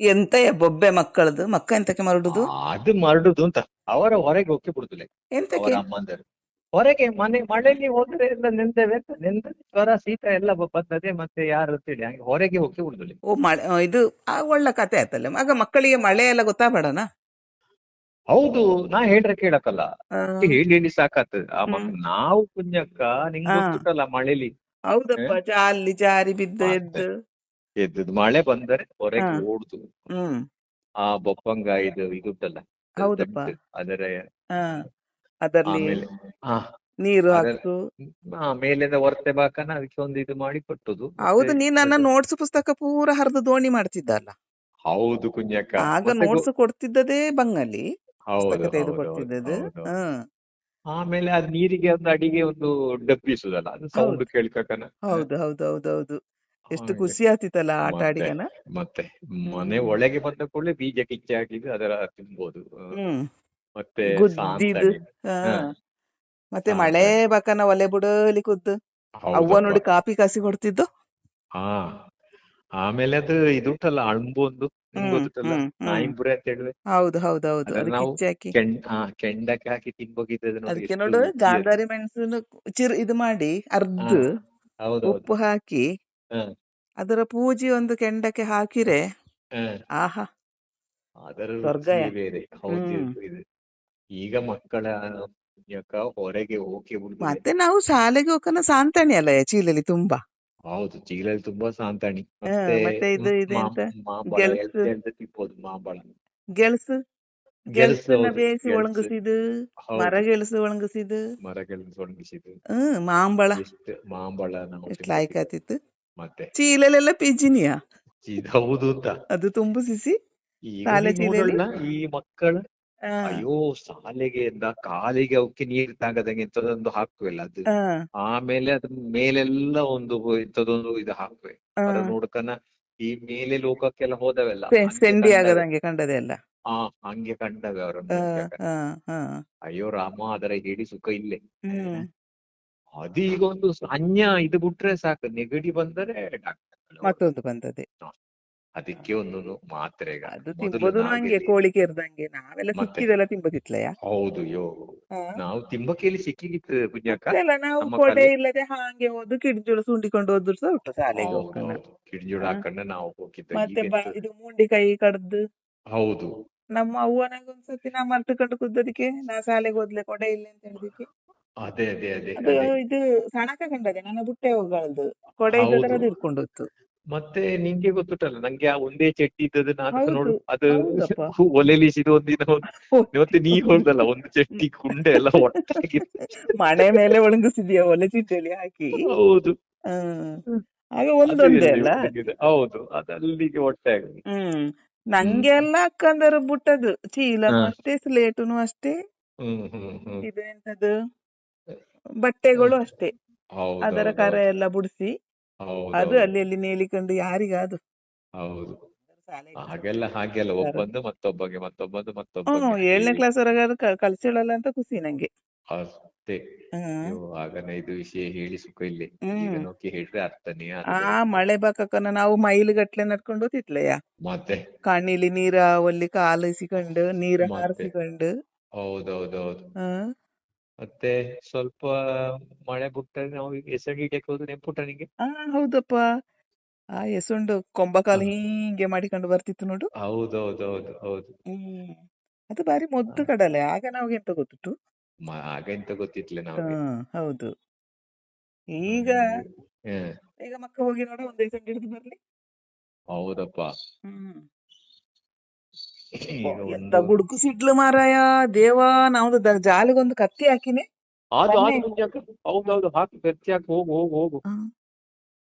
ಎಂತಯ್ಯ ಬೊಬ್ಬೆ ಮಕ್ಕಳದು ಮಕ್ಕ ಎಂತಕ್ಕೆ ಮರಡುದು? ಅದು ಮರಡುದು ಅಂತ. ಅವರ ಹೊರಗೆ ಹೋಗಿ ಬಿಡುದಿಲ್ಲ. ಎಂತಕ್ಕೆ? ಅಮ್ಮಂದರು. ಹೊರಗೆ ಮನೆ ಮಳೆಯಲ್ಲಿ ಹೋದ್ರೆ ಎಲ್ಲ ನಿಂದೇವೆ ನಿಂದ ಜ್ವರ ಶೀತ ಎಲ್ಲ ಬರ್ತದೆ ಮತ್ತೆ ಯಾರು ಅಂತೇಳಿ ಹಂಗೆ ಹೊರಗೆ ಹೋಗಿ ಬಿಡುದಿಲ್ಲ. ಓ ಮಳೆ ಇದು ಆ ಒಳ್ಳೆ ಕತೆ ಆಯ್ತಲ್ಲ. ಆಗ ಮಕ್ಕಳಿಗೆ ಮಳೆ ಎಲ್ಲ ಗೊತ್ತಾಗಬೇಡನಾ? ಹೌದು ನಾ ಹೇಳ್ರೆ ಕೇಳಕ್ಕಲ್ಲ. ಹೇಳಿ ಹೇಳಿ ಸಾಕಾಗ್ತದೆ. ಆ ಮಕ್ಕ ನಾವು ಪುಣ್ಯಕ್ಕ ನಿಂಗೆ ಗೊತ್ತಲ್ಲ ಮಳೆಲಿ. ಹೌದಪ್ಪ ಜಾಲಿ ಜಾರಿ ಬಿದ್ದು ಎದ್ದು. ಎದ್ದು ಮಳೆ ಬಂದರೆ ಹೊರಗೆ ಹಾ. ಓಡುದು. ಹ್ಮ್. ಆ ಬೊಪ್ಪಂಗ ಇದು ಇದುಂಟಲ್ಲ ಹೌದಪ್ಪ. ದಡ್ಡು, ಅದರ ಹಾ ಅದರಲ್ಲಿ ಆಮೇಲೆ ಹಾ ನೀರು ಅದರ- ಹಾಕ್ತು ಆ ಮೇಲಿಂದ ಹೊರತೆ ಬಾಕನ ಅದಕ್ಕೆ ಒಂದು ಇದು ಮಾಡಿ ಕೊಟ್ಟುದು ಹೌದು ನೀನ್ ನನ್ನ ಅದು- ನೋಟ್ಸ್ ಪುಸ್ತಕ ಪೂರ ಹರಿದು ದೋಣಿ ಮಾಡ್ತಿದ್ದಲ್ಲ. ಹೌದು ಕುಂಜಕ್ಕ ಆಗ ಮತ್ತೆ ಗೊ- ನೋಟ್ಸ್ ಕೊಡ್ತಿದ್ದದೇ ಬಂಗಲ್ಲಿ ಹೌದು ಪುಸ್ತಕ ತೆಗೆದು ಹೌದು, ಕೊಡ್ತಿದ್ದದ್ದು. ಹೌದು, ಹೌದು. ಆಮೇಲೆ ಅದ್ ನೀರಿಗೆ ಒಂದು ಅಡಿಗೆ ಒಂದು ಡಬ್ಬಿಸುದಲ್ಲ ಅದು ಸೌಂಡ್ ಕೇಳ್ಕಕನ. ಹೌದು ಹೌದು ಹೌದು ಹೌದು. ಎಷ್ಟು ಖುಷಿ ಆಗ್ತಿತ್ತಲ್ಲ ಆಟ. ಆಡಿಗನ? ಮತ್ತೆ. ಮನೆ ಒಳಗೆ ಬಂದ ಕೂಡಲೇ ಬೀಜ ಕಿಚ್ಚಿ ಹಾಕಿದ್ದು ಅದರ ತಿನ್ಬೋದು. ಮತ್ತೆ. ಮತ್ತೆ ಮಳೆ ಬಕನ ಒಲೆ ಬುಡಲಿ ಕೂತು. ಅವ್ವ. ನೋಡಿ ಕಾಪಿ ಕಾಸಿ ಕೊಡ್ತಿದ್ದು. ಹಾ. ಆಮೇಲೆ ಅದು ಇದುಂಟಲ್ಲ ಅಣ್ಬು ಒಂದು. ಹ್ಮ್. ಅಂತ ಹೇಳಿದ್ರೆ ಹೌದು ಹೌದು ಹೌದು. ನಾವು ಕೆಂಡಕ್ಕೆ ಹಾಕಿ ತಿನ್ಬೋಗಿದ್ದು ಅದಕ್ಕೆ ನೋಡು ಗಾಂಧಾರಿ ಮೆಣಸನ್ನು ಚಿರ್ ಇದು ಮಾಡಿ ಅರ್ಧ ಹೌದು. ಉಪ್ಪು ಹಾಕಿ ಹಾ. ಅದರ ಪೂಜಿ ಒಂದು ಕೆಂಡಕ್ಕೆ ಹಾಕಿರೆ ಹಾ ಆಹಾ ಅದರ ಸ್ವರ್ಗಯ. ರುಚಿಯೇ ಬೇರೆ ಹೌದು ಹ್ಮ್. ಇದು- ಈಗ ಮಕ್ಕಳ ಹೊರಗೆ ಹೋಗಿ ಮತ್ತೆ ನಾವು ಶಾಲೆಗೆ ಹೋಗನ ಸಾಂತಣಿ ಅಲ್ಲ ಚೀಲಲ್ಲಿ ತುಂಬಾ ಹೌದು ಚೀಲಲ್ಲಿ ತುಂಬಾ ಸಾಂತಾಣಿ ಹಾ, ಮತ್ತೆ ಇದು ಇದು ಮಾ- ಎಂತ? ಮಾಂಬಳ ಗೆಲ್ಸು. ಎಳ್ದು ಎಳ್ದು ತಿನ್ಬೋದು ಮಾಂಬಳ ಗೆಲ್ಸು ಗೆಲ್ಸು ಗೆಲ್ಸನ್ನ ಬೇಯಿಸಿ ಗೆಲ್ಸು. ಒಣಗಿಸಿದು ಹೌದು. ಮರ ಗೆಲ್ಸು ಒಣಗಿಸಿದು ಮರಗಳನ್ನು ಒಣಗಿಸಿದ್ದು ಹ್ಮ್ ಮಾಂಬಳ ಎಷ್ಟು ಮಾಂಬಳ ನಾವು ಎಷ್ಟು ತಿನ್ಬೋದು. ಲಾಯ್ಕ್ ಆತಿತ್ತು ಮತ್ತೆ. ಚೀಲಲೆಲ್ಲ ಪಿಜಿನಿಯಾ ಹೌದು ಅಂತ. ಅದು ತುಂಬಿಸಿ ಈ ಮಕ್ಕಳು ಅಯ್ಯೋ ಶಾಲೆಗೆ ಕಾಲಿಗೆ ಅವಕ್ಕೆ ನೀರ್ ತಾಗದಂಗೆ ಇಂಥದೊಂದು ಹಾಕುವೆಲ್ಲ ಅದು. ಆಮೇಲೆ ಅದ್ರ ಮೇಲೆಲ್ಲ ಒಂದು ಇಂಥದೊಂದು ಇದು ಹಾಕುವೆ. ನೋಡ್ಕನ ಈ ಮೇಲೆ ಲೋಕಕ್ಕೆಲ್ಲ ಹೋದವೆಲ್ಲ. ಸೆಂಡಿ ಆಗದಂಗೆ ಕಂಡದೆ ಎಲ್ಲ ಆ ಹಂಗೆ ಕಂಡವೆ ಅವರನ್ನು. ಅಯ್ಯೋ ರಾಮ ಅದರ ಹೇಳಿ ಸುಖ ಇಲ್ಲೇ. ಅದು ಈಗ ಒಂದು ಅನ್ಯ ಇದು ಬಿಟ್ರೆ ಸಾಕು. ನೆಗಡಿ ಬಂದರೆ ಡಾಕ್ಟರ್ ಮತ್ತೊಂದು ಬಂದದೆ ಅದಕ್ಕೆ ಒಂದೊಂದು ಮಾತ್ರೆ ಅದು ತಿಂಬೋದು ಕೋಳಿ ಕೇರ್ದಂಗೆ ನಾವೆಲ್ಲ ಮತ್ತೆ? ಸಿಕ್ಕಿದೆಲ್ಲ ತಿಂಬದಿತ್ಲಯ ಹೌದು ಯೋ. ನಾವು ತಿಂಬಕೇಲಿ ಸಿಕ್ಕಿಗಿತ್ತು ಪುಣ್ಯಕ್ಕ. ನಾವು ಕೊಡೆ. ಇಲ್ಲದೆ ಹಾಗೆ ಹೋದು ಕಿಡಿಜೋಳು ಸುಂಡಿಕೊಂಡು ಹೋದ್ರು ಸಹ ಉಂಟು ಶಾಲೆಗೆ ಹೌದು ಹಾಕೊಂಡು ಕಿಡಿಜೋಳ ನಾವು ಹೋಗಿದ್ದು. ಮತ್ತೆ ಇದು ಮುಂಡಿ ಕೈ ಕಡ್ದು. ಹೌದು. ನಮ್ಮ ಅವ್ವನಾಗ ಒಂದ್ಸತಿ ನಾ ಮರ್ತು ಕುದ್ದದಕ್ಕೆ ನಾ ಶಾಲೆಗೆ ಹೋದ್ಲೆ ಕೊಡೆ ಇಲ್ಲ ಅಂತ ಹೇಳಿದಕ್ಕೆ ಅದೇ ಅದೇ ಅದೇ ಅದು ಅದೇ. ಇದು ಸಣಕ ಕಂಡದೆ ನನ್ನ ಬುಟ್ಟೆ ಹೋಗಳದು. ಕೊಡೆ ಹೌದು. ಇದ್ದದರ ಅದು ಹಿಡ್ಕೊಂಡು ಹೋತ್ತು ಮತ್ತೆ ನಿಂಗೆ ಗೊತ್ತುಂಟಲ್ಲ ನಂಗೆ ಆ ಒಂದೇ ಚಟ್ಟಿ ಇದ್ದದ್ದು ನಾನು ಹೌದು, ನೋಡು ಅದು ಹೌದಪ್ಪ. ಒಲೆಲಿಸಿದ ಒಂದಿನ ಒಂದು- ಮತ್ತೆ ನೀ ಹೋದಲ್ಲ ಒಂದು ಚಟ್ಟಿ ಕುಂಡೆ ಎಲ್ಲ ಒಟ್ಟಾಗಿ ಮನೆ ಮೇಲೆ ಒಣಗಿಸಿದ್ಯಾ ಒಲೆ ಚಿಟ್ಟೆಲಿ ಹಾಕಿ? ಹೌದು. ಹ್ಮ್. ಆಗ ಒಂದೊಂದೇ ಅಲ್ಲ? ಹೌದು ಅದಲ್ಲಿಗೆ ಅಲ್ಲಿಗೆ ಒಟ್ಟಾಗಿ ಹ್ಮ್. ನಂಗೆ ಎಲ್ಲ ಅಕ್ಕಂದರು ಬುಟ್ಟದು. ಚೀಲ ಹಾ. ಅಷ್ಟೇ ಸ್ಲೇಟುನು ಅಷ್ಟೇ. ಹ್ಮ್ ಹ್ಮ್ ಹ್ಮ್. ಇದು ಎಂತದು? ಬಟ್ಟೆಗಳು ಅಷ್ಟೇ. ಅದರ ಕರ. ಎಲ್ಲ ಬುಡಿಸಿ ಅದು ಅಲ್ಲಿ ಅಲ್ಲಿ ನೇಲಿಕೊಂಡು ಯಾರಿಗಾದು ಹೌದು. ಹಾಗೆಲ್ಲ ಹಾಗೆಲ್ಲ ಒಬ್ಬಂದು ಮತ್ತೊಬ್ಬಗೆ ಮತ್ತೊಬ್ಬಂದು ಮತ್ತೊಬ್ಬ ಏಳನೇ. ಕ್ಲಾಸ್ ವರೆಗಾದ್ರು ಕಲ್ಸಿಳಲ್ಲ ಅಂತ ಖುಷಿ ನಂಗೆ. ಅಷ್ಟೇ. ಆಗನ ಇದು ವಿಷಯ ಹೇಳಿ ಸುಖ ಇಲ್ಲಿ. ನೋಕಿ ಹೇಳ್ರೆ ಅರ್ಥನೇ ಆ ಮಳೆ ಬಾಕಕ್ಕನ ನಾವು ಮೈಲು ಗಟ್ಲೆ ನಡ್ಕೊಂಡು ಹೋತಿತ್ಲಯ್ಯ ಮತ್ತೆ? ಕಣ್ಣಿಲಿ ನೀರ ಒಲ್ಲಿ ಕಾಲಿಸಿಕೊಂಡು ನೀರ? ಹಾರಿಸಿಕೊಂಡು. ಹೌದೌದೌದು. ಹ್ಮ್. ಮತ್ತೆ ಸ್ವಲ್ಪ ಮಳೆ ಬಿಟ್ಟರೆ ನಾವು ಈಗ ಹಿಡಿಯಕ್ಕೆ ಹೋದ್ರೆ ನೆನ್ಪುಂಟ ನಿಂಗೆ? ಆ ಹೌದಪ್ಪ. ಆ ಎಸುಂಡು ಕೊಂಬಕಾಲು ಹೀಗೆ ಮಾಡಿಕೊಂಡು ಬರ್ತಿತ್ತು ನೋಡು. ಹೌದೌದೌದು ಹೌದು. ಹ್ಮ್. ಅದು ಬಾರಿ ಮೊದ್ದು ಕಡಲೆ. ಆಗ ನಮ್ಗೆ ಎಂತ ಗೊತ್ತಿತ್ತು ಮ- ಆಗ ಎಂತ ಗೊತ್ತಿತ್ಲೆ ನಾವು ಹೌದು. ಈಗ ಹ್ಮ್ ಈಗ ಮಕ್ಕ ಹೋಗಿ ನೋಡ ಒಂದು ಸಣ್ಣ ಹಿಡಿದು ಬರ್ಲಿ. ಹೌದಪ್ಪ. ಹ್ಮ್. ಎಂತ ಗುಡುಕು ಸಿಡ್ಲು ಮಾರಾಯ ದೇವಾ ನಾವು ಜಾಲಿಗೊಂದು ಕತ್ತಿ ಹಾಕಿನಿ. ಅದು ಹೌದೌದು ಹಾಕಿ ಕತ್ತಿ ಹಾಕಿ ಹೋಗು ಹೋಗು ಹೋಗು.